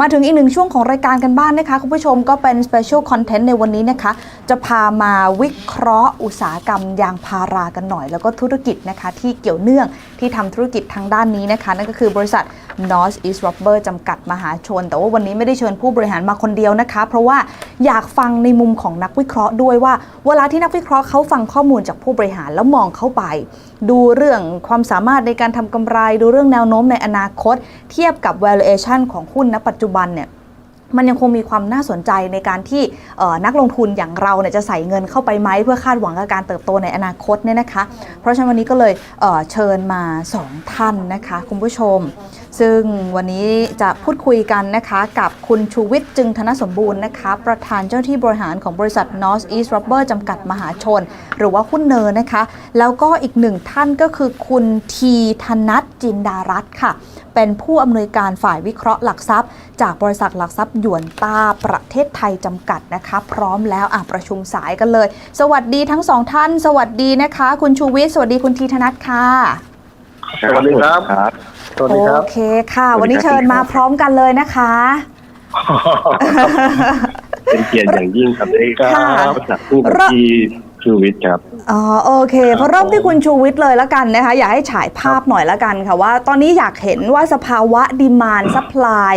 มาถึงอีกหนึ่งช่วงของรายการกันบ้างนะคะ คุณผู้ชมก็เป็นสเปเชียลคอนเทนต์ในวันนี้นะคะ จะพามาวิเคราะห์อุตสาหกรรมยางพารากันหน่อย แล้วก็ธุรกิจนะคะที่เกี่ยวเนื่องที่ทำธุรกิจทางด้านนี้นะคะ นั่นก็คือบริษัท North East Rubber จำกัดมหาชน แต่ว่าวันนี้ไม่ได้เชิญผู้บริหารมาคนเดียวนะคะ เพราะว่าอยากฟังในมุมของนักวิเคราะห์ด้วยว่า เวลาที่นักวิเคราะห์เขาฟังข้อมูลจากผู้บริหารแล้วมองเข้าไป ดูเรื่องความสามารถในการทำกำไร ดูเรื่องแนวโน้มในอนาคต เทียบกับ valuation ของหุ้นณปัจจุบันเนี่ย มันยังคงมีความน่าสนใจในการที่นักลงทุนอย่างเราเนี่ยจะใส่เงินเข้าไปไหมเพื่อคาดหวังกับการเติบโตในอนาคตเนี่ยนะคะ เพราะฉะนั้นวันนี้ก็เลยเอ่อเชิญมา 2 ท่านนะคะ คุณผู้ชม ซึ่งวันนี้จะพูดคุยกันนะคะกับคุณชูวิทย์จึงธนสมบูรณ์นะคะประธานเจ้าหน้าที่บริหารของบริษัท North East Rubber จำกัดมหาชน หรือว่าหุ้นเนอร์นะคะ แล้วก็อีกหนึ่งท่านก็คือคุณทีธนัทจินดารัตค่ะ เป็นผู้อำนวยการฝ่ายวิเคราะห์หลักทรัพย์ จากบริษัทหลักทรัพย์หยวนต้าประเทศไทยจำกัดนะคะ พร้อมแล้วอะประชุมสายกันเลย สวัสดีทั้งสองท่าน สวัสดีนะคะ คุณชูวิทย์สวัสดีคุณทีธนัทค่ะ สวัสดีครับ สวัสดีคโอรับเคค่ะสวัวันสดีนี้ครับเชิญมาพร้อมกันเลยนะคะ เป็นเกียรติอย่างยิ่งครับได้ค่ะรับจากผู้บัญชีชูวิทย์ครับอ๋อโอเคเพราะเริ่มที่คุณชูวิทย์เลยแล้วกันนะคะ อยากให้ฉายภาพหน่อยแล้วกันค่ะว่า ตอนนี้อยากเห็นว่าสภาวะดีมานซัพพลาย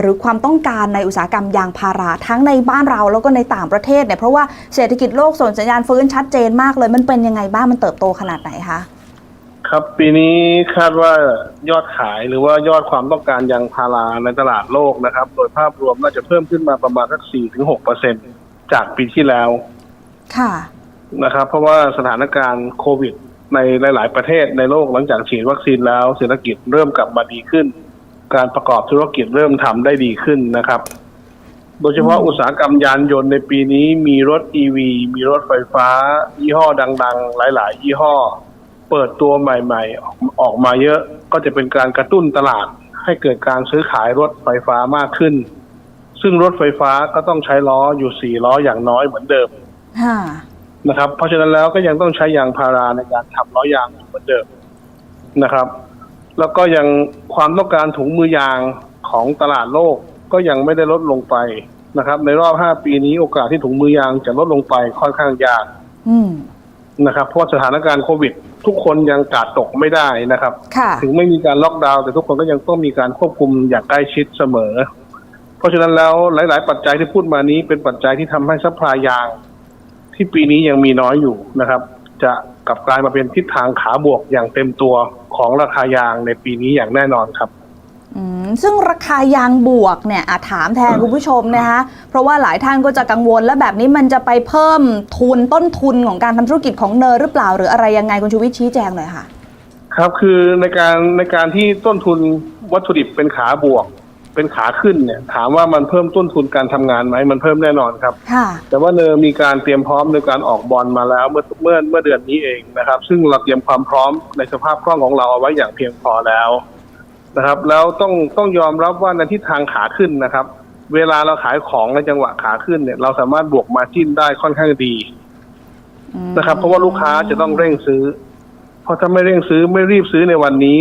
หรือความต้องการในอุตสาหกรรมยางพาราทั้งในบ้านเราแล้วก็ในต่างประเทศเนี่ยเพราะว่าเศรษฐกิจโลกส่งสัญญาณฟื้นชัดเจนมากเลยมันเป็นยังไงบ้างมันเติบโตขนาดไหนคะ ครับปีนี้คาดว่ายอดขายหรือว่ายอดความต้องการยางพาราในตลาดโลกนะครับ โดยภาพรวมน่าจะเพิ่มขึ้นมาประมาณสักสี่ถึงหกเปอร์เซ็นจากปีที่แล้วค่ะนะครับ เพราะว่าสถานการณ์โควิด ในหลาย ๆ ประเทศในโลกหลังจากฉีดวัคซีนแล้ว เศรษฐกิจเริ่มกลับมาดีขึ้น การประกอบธุรกิจเริ่มทำได้ดีขึ้นนะครับ โดยเฉพาะอุตสาหกรรมยานยนต์ในปีนี้มีรถ EV มีรถไฟฟ้า ยี่ห้อดัง ๆ หลาย ๆ ยี่ห้อ เปิดตัวใหม่ๆออกออกมาเยอะก็จะเป็นการกระตุ้นตลาดให้เกิดการซื้อขายรถไฟฟ้ามากขึ้น ซึ่งรถไฟฟ้าก็ต้องใช้ล้ออยู่สี่ล้ออย่างน้อยเหมือนเดิมค่ะนะครับ เพราะฉะนั้นแล้วก็ยังต้องใช้ยางพาราในการทำล้อยางอยู่เหมือนเดิมนะครับ แล้วก็ยังความต้องการถุงมือยางของตลาดโลกก็ยังไม่ได้ลดลงไปนะครับ ในรอบ5ปีนี้โอกาสที่ถุงมือยางจะลดลงไปค่อนข้างยากอืมนะครับเพราะว่าสถานการณ์โควิด ทุกคนยังกาดตกไม่ได้นะครับ ค่ะ ถึงไม่มีการล็อกดาวน์แต่ทุกคนก็ยังต้องมีการควบคุมอย่างใกล้ชิดเสมอ เพราะฉะนั้นแล้วหลาย ๆ ปัจจัยที่พูดมานี้เป็นปัจจัยที่ทำให้ซัพพลายยาง ที่ปีนี้ยังมีน้อยอยู่นะครับ จะกลับกลายมาเป็นทิศทางขาบวกอย่างเต็มตัวของราคายางในปีนี้อย่างแน่นอนครับอืม ซึ่งราคายางบวกเนี่ยอะถามแทนคุณผู้ชมนะคะเพราะว่าหลายท่านก็จะกังวล แล้วแบบนี้มันจะไปเพิ่มทุนต้นทุนของการทำธุรกิจของเนอร์หรือเปล่า หรืออะไรยังไงคุณชูวิทย์ชี้แจงหน่อยค่ะ ครับคือในการในการที่ต้นทุนวัตถุดิบเป็นขาบวก เป็นขาขึ้นเนี่ย ถามว่ามันเพิ่มต้นทุนการทำงานไหมมันเพิ่มแน่นอนครับค่ะแต่ว่าเนอมีการเตรียมพร้อมในการออกบอลมาแล้วเมื่อเมื่อเมื่อเดือนนี้เองนะครับ ซึ่งเราเตรียมความพร้อมในสภาพคล่องของเราเอาไว้อย่างเพียงพอแล้ว นะครับ แล้วต้องต้องยอมรับว่าในทิศทางขาขึ้นนะครับ เวลาเราขายของในจังหวะขาขึ้นเนี่ย เราสามารถบวกมาจิ้นได้ค่อนข้างดีนะครับ เพราะว่าลูกค้าจะต้องเร่งซื้อ เพราะถ้าไม่เร่งซื้อไม่รีบซื้อในวันนี้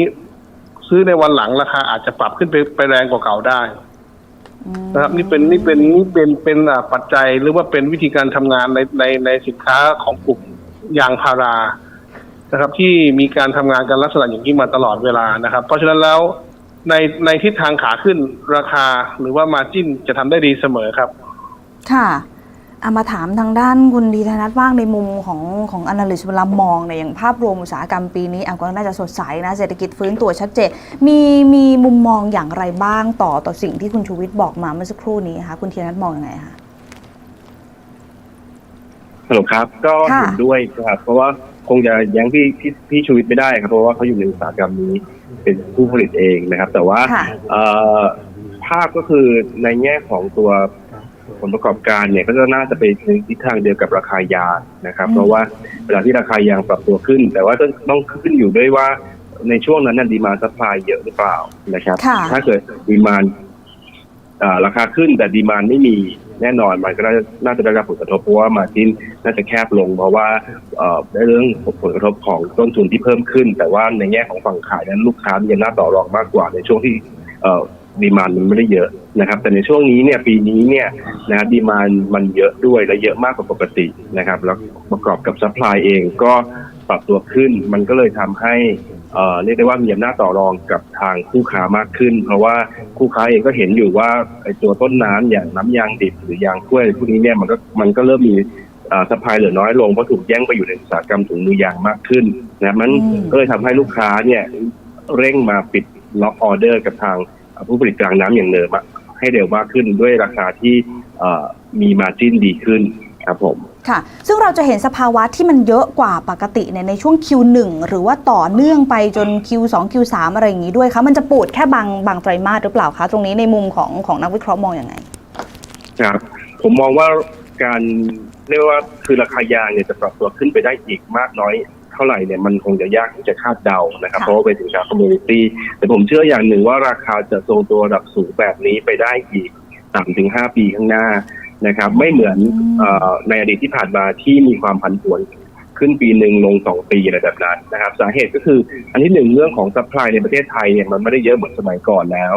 ซื้อในวันหลังราคาอาจจะปรับขึ้นไปไปแรงกว่าเก่าได้นะครับ นี่เป็นนี่เป็นนี่เป็นเป็นปัจจัยหรือว่าเป็นวิธีการทำงานในในในสินค้าของกลุ่มยางพารา นะครับที่มีการทำงานกันลักษณะอย่างนี้มาตลอดเวลานะครับ เพราะฉะนั้นแล้วในในทิศทางขาขึ้นราคาหรือว่ามาจิ้นจะทำได้ดีเสมอครับ ค่ะเอามาถามทางด้านคุณดีธนัทบ้างในมุมของของ analyst เวลามองเนี่ยอย่างภาพรวมอุตสาหกรรมปีนี้อะก็น่าจะสดใสนะเศรษฐกิจฟื้นตัวชัดเจนมีมีมุมมองอย่างไรบ้างต่อต่อสิ่งที่คุณชูวิทย์บอกมาเมื่อสักครู่นี้คะคุณธีรนัทมองยังไงคะฮัลโหลครับ ก็ค่ะเห็นด้วยครับ เพราะว่า คงจะแย้งพี่พี่พี่ชูวิทย์ไม่ได้ครับเพราะว่าเขาอยู่ในอุตสาหกรรมนี้เป็นผู้ผลิตเองนะครับ แต่ว่าค่ะ เอ่อภาพก็คือในแง่ของตัวผลประกอบการเนี่ยก็จะน่าจะไปในทิศทางเดียวกับราคายางนะครับ อืม เพราะว่าเวลาที่ราคายางปรับตัวขึ้น แต่ว่าต้องต้องขึ้นอยู่ด้วยว่าในช่วงนั้นดีมาซัพพลายเยอะหรือเปล่านะครับ ค่ะ ถ้าเกิดดีมานราคาขึ้นแต่ดีมานไม่มี แน่นอนมันก็น่าจะได้รับผลกระทบเพราะว่ามาจินน่าจะแคบลง เพราะว่าเอ่อในเรื่องผลกระทบของต้นทุนที่เพิ่มขึ้น แต่ว่าในแง่ของฝั่งขายนั้นลูกค้ายังน่าต่อรองมากกว่าในช่วงที่เอ่อดีมานมันไม่ได้เยอะนะครับ แต่ในช่วงนี้เนี่ยปีนี้เนี่ยนะดีมานมันเยอะด้วยและเยอะมากกว่าปกตินะครับ แล้วประกอบกับซัพพลายเองก็ปรับตัวขึ้น มันก็เลยทำให้ เอ่อเรียกได้ว่ามีอำนาจต่อรองกับทางคู่ค้ามากขึ้น เพราะว่าคู่ค้าเองก็เห็นอยู่ว่าไอ้ตัวต้นน้ำอย่างน้ำยางดิบหรือยางกล้วยพวกนี้เนี่ยมันก็มันก็เริ่มมีซัพพลายเหลือน้อยลงเพราะถูกแย่งไปอยู่ในอุตสาหกรรมถุงมือยางมากขึ้นนะมันอืมก็เลยทำให้ลูกค้าเนี่ยเร่งมาปิดล็อกออเดอร์กับทางผู้ผลิตกลางน้ำอย่างเดิมอะให้เร็วมากขึ้นด้วยราคาที่เอ่อมีมาจิ้นดีขึ้นครับผม ค่ะ ซึ่งเราจะเห็นสภาวะที่มันเยอะกว่าปกติเนี่ยในช่วง Q1 หรือว่าต่อเนื่องไปจน Q2 Q3 อะไรอย่างนี้ด้วยคะมันจะปูดแค่บางบางไตรมาสหรือเปล่าคะตรงนี้ในมุมของของนักวิเคราะห์มองอย่างไงครับผมมองว่าการเรียกว่าคือราคายางเนี่ยจะปรับตัวขึ้นไปได้อีกมากน้อยเท่าไหร่เนี่ยมันคงจะยากที่จะคาดเดานะครับค่ะเพราะว่าเป็นสินค้าคอมมูนิตี้แต่ผมเชื่ออย่างหนึ่งว่าราคาจะทรงตัวระดับสูงแบบนี้ไปได้อีกสามถึงห้าปีข้างหน้า นะครับ ไม่เหมือนเอ่อในอดีตที่ผ่านมาที่มีความผันผวนขึ้นปีหนึ่งลงสองปีอะไรแบบนั้นนะครับ สาเหตุก็คืออันที่หนึ่งเรื่องของซัพพลายในประเทศไทยเนี่ยมันไม่ได้เยอะเหมือนสมัยก่อนแล้ว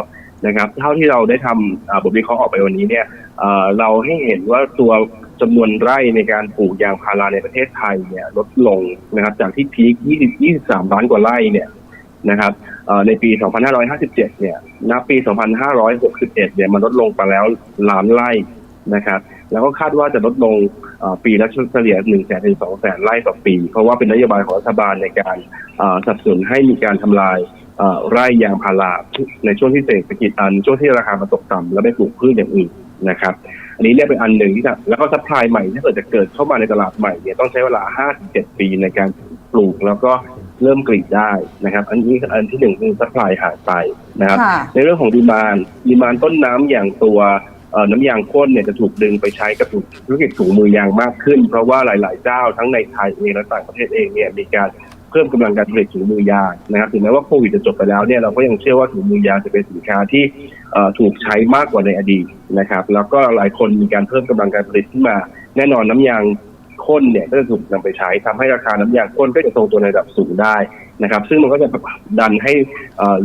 นะครับ เท่าที่เราได้ทำอ่าบทวิเคราะห์ออกไปวันนี้เนี่ยเอ่อเราให้เห็นว่าตัวจำนวนไร่ในการปลูกยางพาราในประเทศไทยเนี่ยลดลงนะครับ จากที่พีค20 23 ล้านกว่าไร่เนี่ยนะครับเอ่อในปี 2557 เนี่ย ณ ปี 2561 เนี่ย มันลดลงไปแล้วล้านไร่ นะครับแล้วก็คาดว่าจะลดลงเอ่อปีละเฉลี่ย1แสนถึง2แสนไร่ต่อปี เพราะว่าเป็นนโยบายของรัฐบาลในการเอ่อสนับสนุนให้มีการทำลายเอ่อไร่ยางพาราในช่วงที่เศรษฐกิจอันช่วงที่ราคามันตกต่ำแล้วไปปลูกพืชอย่างอื่นนะครับ อันนี้เรียกเป็นอันหนึ่งที่จะแล้วก็ซัพพลายใหม่ถ้าเกิดจะเกิดเข้ามาในตลาดใหม่เนี่ยต้องใช้เวลา 5-7 ปีในการปลูกแล้วก็เริ่มกรีดได้นะครับ อันนี้อันที่หนึ่งคือซัพพลายหายไปนะครับค่ะในเรื่องของดีมานดีมานต้นน้ำอย่างตัวเอ่อ น้ำยางข้นเนี่ยจะถูกดึงไปใช้กับธุรกิจถุงมือยางมากขึ้น เพราะว่าหลาย ๆ เจ้าทั้งในไทยเองและต่างประเทศเองเนี่ยมีการเพิ่มกำลังการผลิตถุงมือยางนะครับถึงแม้ว่าโควิดจะจบไปแล้วเนี่ยเราก็ยังเชื่อว่าถุงมือยางจะเป็นสินค้าที่ถูกใช้มากกว่าในอดีตนะครับ แล้วก็หลายคนมีการเพิ่มกำลังการผลิตขึ้นมา แน่นอนน้ำยางข้นเนี่ยก็จะถูกนำไปใช้ทำให้ราคาน้ำยางข้นก็จะทรงตัวในระดับสูงได้นะครับ ซึ่งมันก็จะดันให้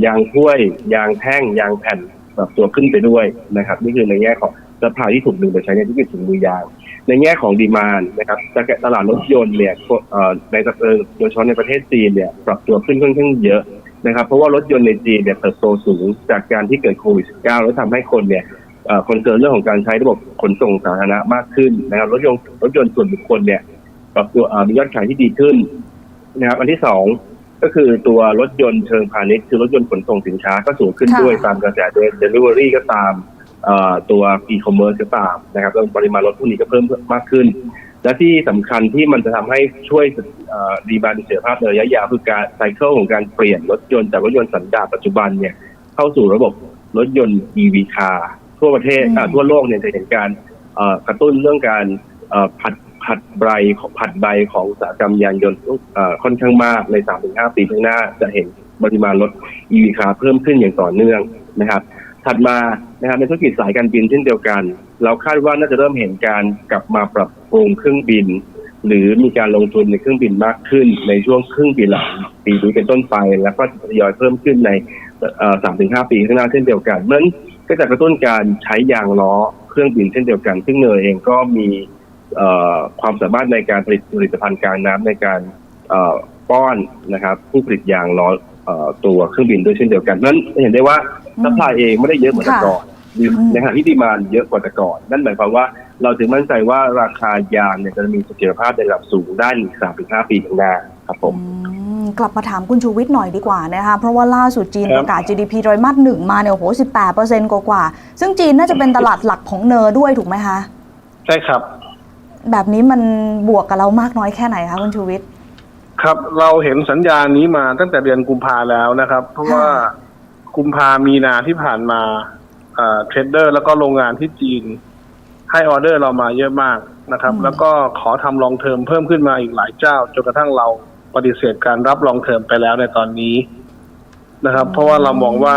ยางถ้วยยางแท่งยางแผ่น ปรับตัวขึ้นไปด้วยนะครับ นี่คือในแง่ของสภาที่ถูกดึงไปใช้ในธุรกิจถุงมือยาง ในแง่ของดีมานนะครับตลาดรถยนต์เนี่ยเอ่อในเออโดยเฉพาะในประเทศจีนเนี่ยปรับตัวขึ้นค่อนข้างเยอะนะครับเพราะว่ารถยนต์ในจีนเนี่ยเติบโตสูงจากการที่เกิดโควิด -19 แล้วทำให้คนเนี่ยคอนเซิร์นเรื่องของการใช้ระบบขนส่งสาธารณะมากขึ้นนะครับรถยนต์รถยนต์ส่วนบุคคลเนี่ยปรับตัวมียอดขายที่ดีขึ้นนะครับอันที่สอง ก็คือตัวรถยนต์เชิงพาณิชย์คือรถยนต์ขนส่งสินค้าก็สูงขึ้นค่ะด้วยตามกระแสเดลิเวอรี่ก็ตามเอ่อตัว e-commerce ก็ตามนะครับแล้วปริมาณรถพวกนี้ก็เพิ่มมากขึ้น และที่สำคัญที่มันจะทำให้ช่วยรีบาลเสถียรภาพในระยะยาวคือการไซเคิลของการเปลี่ยนรถยนต์จากรถยนต์สันดาปปัจจุบันเนี่ยเข้าสู่ระบบรถยนต์ EV car ทั่วประเทศอืมอ่าทั่วโลกเนี่ยจะเห็นการเอ่อกระตุ้นเรื่องการเอ่อผัด ผัดใบของผัดใบของอุตสาหกรรมยานยนต์ค่อนข้างมากใน 3-5 ปีข้างหน้า จะเห็นปริมาณรถ EV car เพิ่มขึ้นอย่างต่อเนื่องนะครับ ถัดมานะครับในธุรกิจสายการบินเช่นเดียวกัน เราคาดว่าน่าจะเริ่มเห็นการกลับมาปรับปรุงเครื่องบิน หรือมีการลงทุนในเครื่องบินมากขึ้น ในช่วงครึ่งปีหลังปีนี้เป็นต้นไป แล้วก็ทยอยเพิ่มขึ้นในสามถึงห้าปีข้างหน้าเช่นเดียวกันเพราะนั้นก็จะกระตุ้นการใช้ยางล้อเครื่องบินเช่นเดียวกัน ซึ่งเนยเองก็มี ความสามารถในการผลิตผลิตภัณฑ์กลางน้ำในการเอ่อป้อนนะครับผู้ผลิตยางล้อเอ่อตัวเครื่องบินด้วยเช่นเดียวกันเพราะฉะนั้นเห็นได้ว่าซัพพลายเองไม่ได้เยอะเหมือนแต่ก่อนอืมในขณะที่ดีมานเยอะกว่าแต่ก่อน นั่นหมายความว่าเราถึงมั่นใจว่าราคายางเนี่ยจะมีเสถียรภาพในระดับสูงได้อีกสามถึงห้าปีข้างหน้าครับผมอืมกลับมาถามคุณชูวิทย์หน่อยดีกว่านะคะเพราะว่าล่าสุดจีนครับประกาศ GDP ไตรมาสหนึ่งมาเนี่ยโอ้โห18%กว่าๆซึ่งจีนน่าจะเป็นตลาดหลักของเนอร์ด้วยถูกไหมคะ ใช่ครับ แบบนี้มันบวกกับเรามากน้อยแค่ไหนคะคุณชูวิทย์ ครับเราเห็นสัญญาณนี้มาตั้งแต่เดือนกุมภาแล้วนะครับ เพราะว่ากุมภามีนาที่ผ่านมาเทรดเดอร์แล้วก็โรงงานที่จีน ให้ออเดอร์เรามาเยอะมากนะครับอืมแล้วก็ขอทำลองเทอมเพิ่มขึ้นมาอีกหลายเจ้าจนกระทั่งเราปฏิเสธการรับลองเทอมไปแล้วในตอนนี้นะครับ เพราะว่าเรามองว่า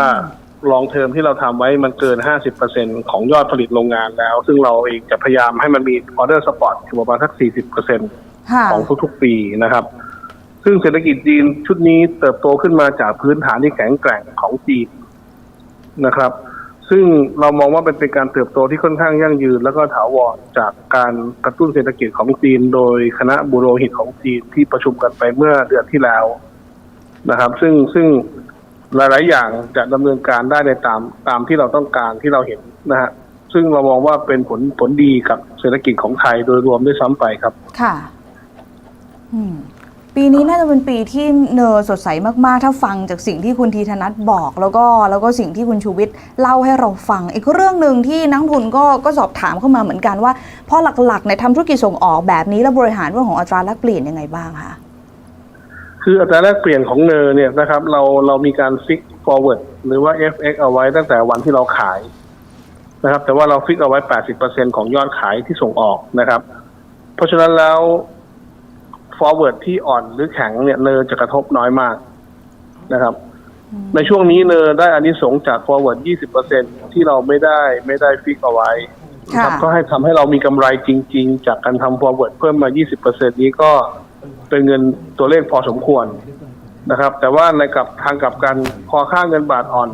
ลองเทอมที่เราทำไว้มันเกิน 50%ของยอดผลิตโรงงานแล้ว ซึ่งเราเองจะพยายามให้มันมีออเดอร์สปอร์ตอยู่ประมาณสัก 40%ค่ะของทุกๆปีนะครับ ซึ่งเศรษฐกิจจีนชุดนี้เติบโตขึ้นมาจากพื้นฐานที่แข็งแกร่งของจีนนะครับ ซึ่งเรามองว่าเป็นเป็นการเติบโตที่ค่อนข้างยั่งยืน แล้วก็ถาวรจากการกระตุ้นเศรษฐกิจของจีน โดยคณะบุโรหิตของจีนที่ประชุมกันไปเมื่อเดือนที่แล้วนะครับ ซึ่งซึ่ง หลาย ๆ อย่างจะดำเนินการได้ในตามตามที่เราต้องการที่เราเห็นนะฮะซึ่งเรามองว่าเป็นผลผลดีกับเศรษฐกิจของไทยโดยรวมด้วยซ้ำไปครับ ค่ะปีนี้น่าจะเป็นปีที่เนอสดใสมาก ๆ ถ้าฟังจากสิ่งที่คุณทีธนัทบอก แล้วก็แล้วก็สิ่งที่คุณชูวิทย์เล่าให้เราฟัง อีกเรื่องหนึ่งที่นักทุนก็ก็สอบถามเข้ามาเหมือนกันว่าพอหลักๆในทำธุรกิจส่งออกแบบนี้แล้วบริหารเรื่องของอัตราแลกเปลี่ยนยังไงบ้างคะ คืออัตราแลกเปลี่ยนของเนอเนี่ยนะครับ เราเรามีการฟิก forward หรือว่า FX เอาไว้ตั้งแต่วันที่เราขายนะครับ แต่ว่าเราฟิกเอาไว้ 80%ของยอดขายที่ส่งออกนะครับ เพราะฉะนั้นแล้ว forward ที่อ่อนหรือแข็งเนี่ยเนอจะกระทบน้อยมากนะครับ ในช่วงนี้เนอได้อานิสงส์จาก forward 20%ที่เราไม่ได้ไม่ได้ฟิกเอาไว้นะครับค่ะก็ให้ทำให้เรามีกำไรจริง ๆ จากการทำ forward เพิ่มมา 20%นี้ก็ เป็นเงินตัวเลขพอสมควรนะครับ แต่ว่าในกับทางกลับกันพอค่าเงินบาทอ่อน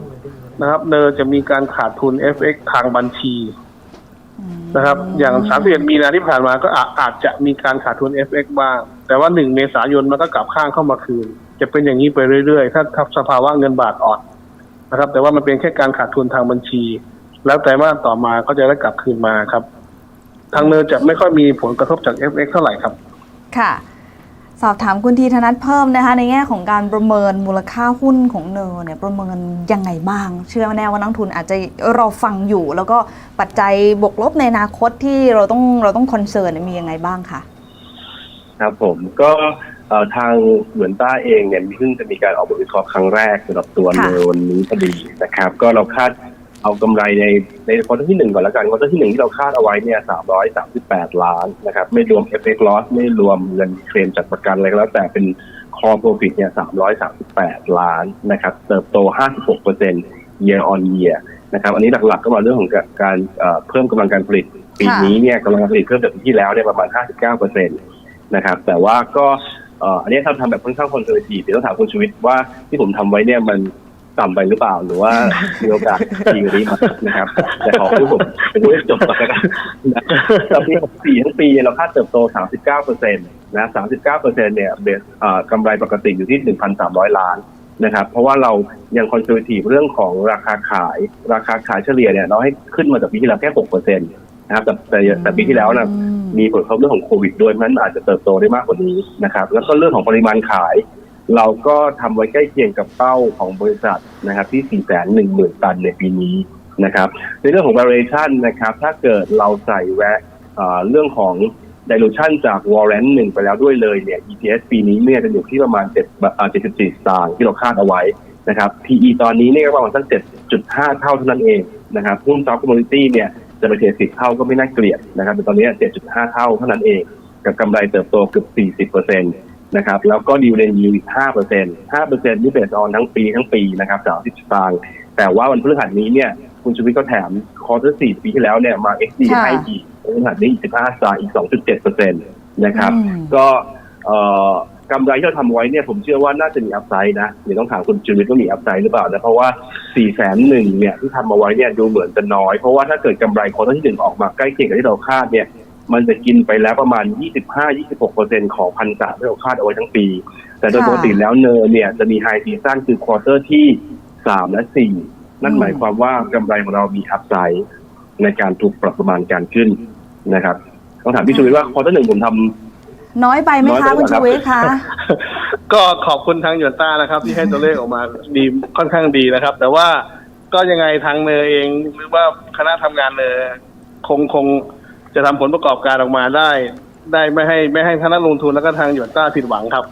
นะครับ เนอจะมีการขาดทุน FX ทางบัญชีนะครับ อย่าง31มีนาที่ผ่านมาก็อาอาจจะมีการขาดทุน FX บ้าง แต่ว่า 1 เมษายนมันก็กลับข้างเข้ามาคืน จะเป็นอย่างนี้ไปเรื่อยๆ ถ้าถ้าสภาวะเงินบาทอ่อนนะครับ แต่ว่ามันเป็นแค่การขาดทุนทางบัญชี แล้วแต่ว่าต่อมาก็จะได้กลับคืนมาครับ ทางเนอจะไม่ค่อยมีผลกระทบจาก FX เท่าไหร่ครับ ค่ะ สอบถามคุณทีธนัทเพิ่มนะคะ ในแง่ของการประเมินมูลค่าหุ้นของเนอเนี่ยประเมินยังไงบ้าง เชื่อแน่ว่านักลงทุนอาจจะรอฟังอยู่ แล้วก็ปัจจัยบวกลบในอนาคตที่เราต้องเราต้องคอนเซิร์นมียังไงบ้างคะครับผมก็เอ่อทางเหมือนต้าเองเนี่ยมีเพิ่งจะมีการออกบทวิเคราะห์ครั้งแรกสำหรับตัวค่ะในวันนี้พอดีนะครับ ก็เราคาด เอากำไรในในควอเตอร์ที่หนึ่งก่อนล้วกันควอเตอร์ที่หนึ่งที่เราคาดเอาไว้เนี่ยสามร้อยสามสิบแปดล้านนะครับ ไม่รวม FX loss ไม่รวมเงินเคลมจากประกันอะไรก็แล้วแต่เป็น core profit เนี่ยสามร้อยสามสิบแปดล้านนะครับ เติบโตห้าสิบหกเปอร์เซ็นต์ year on year นะครับ อันนี้หลักๆก็มาเรื่องของการเพิ่มกำลังการผลิต ปีนี้เนี่ยกำลังการผลิตเพิ่มจากปีที่แล้วเนี่ยประมาณ59เปอร์เซ็นต์นะครับ แต่ว่าก็อันนี้ถ้าทำแบบค่อนข้างคอนเซอร์ทีฟเดี๋ยวต้องถามคุณชูวิทย์ว่าที่ผมทำไว้เนี่ยมัน ต่ำไปหรือเปล่า หรือว่ามีโอกาสดีกว่านี้ไหมนะครับ แต่ขอให้ผมผมให้จบก่อนนะครับตอนปี64ทั้งปีเราคาดเติบโต 39เปอร์เซ็นต์นะ39เปอร์เซ็นต์เนี่ยเบสเอ่อกำไรปกติอยู่ที่ 1,300 ล้านนะครับ เพราะว่าเรายังคอนเซอร์ทีฟเรื่องของราคาขาย ราคาขายเฉลี่ยเนี่ยเราให้ขึ้นมาจากปีที่แล้วแค่6เปอร์เซ็นต์นะครับแต่แต่แต่ปีที่แล้วนะอืมมีผลกระทบเรื่องของโควิดด้วยเพราะฉะนั้นอาจจะเติบโตได้มากกว่านี้นะครับ แล้วก็เรื่องของปริมาณขาย เราก็ทำไว้ใกล้เคียงกับเป้าของบริษัทนะครับ ที่ 4 1 0 0 0 0 ตันในปีนี้นะครับ ในเรื่องของ valuation นะครับ ถ้าเกิดเราใส่แวะเรื่องของ dilution จาก warrant หนึ่งไปแล้วด้วยเลยเนี่ย EPS ปีนี้เนี่ยจะอยู่ที่ประมาณ7.74สตางค์ที่เราคาดเอาไว้นะครับ PE ตอนนี้เนี่ยก็ประมาณสัก7.5 เท่าเท่านั้นเองนะครับหุ้น soft commodity เนี่ยจะไปเทรดสิบเท่าก็ไม่น่าเกลียดนะครับแต่ตอนนี้ 7.5 เท่าเท่านั้นเอง กับกำไรเติบโตเกือบ40เปอร์เซ็นต์ นะครับ แล้วก็ดีเวเดนยิวอีก5เปอร์เซ็นต์5เปอร์เซ็นต์นี่เบสออนทั้งปีทั้งปีนะครับ30สตางค์แต่ว่าวันพฤหัสนี้เนี่ย คุณชูวิทย์ก็แถมคอร์เตอร์สี่ปีที่แล้วเนี่ยมา XD ค่ะให้อีกวันพฤหัสนี้อีก15สตางค์อีก2.7เปอร์เซ็นต์นะครับอืมก็เอ่อกำไรที่เราทำไว้เนี่ยผมเชื่อว่าน่าจะมีอัพไซด์นะเดี๋ยวต้องถามคุณชูวิทย์ว่ามีอัพไซด์หรือเปล่านะเพราะว่า4ี่แสนหนึ่งเนี่ยที่ทำมาไว้เนี่ยดูเหมือนจะน้อย เพราะว่าถ้าเกิดกำไรควอเตอร์ที่หนึ่งออกมาใกล้เคียงกับที่เราคาดเนี่ย มันจะกินไปแล้วประมาณ 25-26เปอร์เซ็นของพันสามที่เราคาดเอาไว้ทั้งปี แต่โดยค่ะปกติแล้วเนอเนี่ยจะมีไฮซีซั่นคือควอเตอร์ที่สามและสี่นั่นหมายความว่ากำไรของเรามีอัพไซด์ในการถูกปรับประมาณการขึ้นนะครับต้องถามพี่ชูวิทย์ว่าควอเตอร์หนึ่งผมทำน้อยไปไหมน้อยไปคะหรือคุณเปล่าชูวิทย์คะก็ขอบคุณทางหยวนต้านะครับ ที่ให้ตัวเลขออกมาดีค่อนข้างดีนะครับ แต่ว่าก็ยังไงทางเนอเองหรือว่าคณะทำงานเนอคงคง จะทำผลประกอบการออกมาได้ ได้ไม่ให้ไม่ให้ทางนักลงทุนแล้วก็ทางหยวนต้าผิดหวังครับ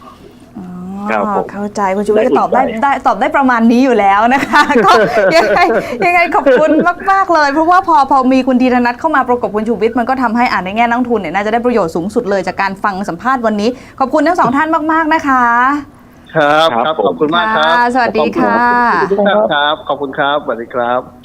อ๋อครับผมเข้าใจคุณชูวิทย์ก็ได้ตอบได้อุ่นใจได้ตอบได้ประมาณนี้อยู่แล้วนะคะ ก็ยังไงยังไงขอบคุณมากๆเลย เพราะว่าพอพอมีคุณธีรนัทเข้ามาประกบคุณชูวิทย์มันก็ทำให้อ่านในแง่นักลงทุนเนี่ยน่าจะได้ประโยชน์สูงสุดเลยจากการฟังสัมภาษณ์วันนี้ ขอบคุณทั้งสองท่านมากๆนะคะครับ ครับครับผมขอบคุณมากครับค่ะสวัสดีค่ะ ขอบคุณทุกท่านครับ ขอบคุณครับ สวัสดีครับ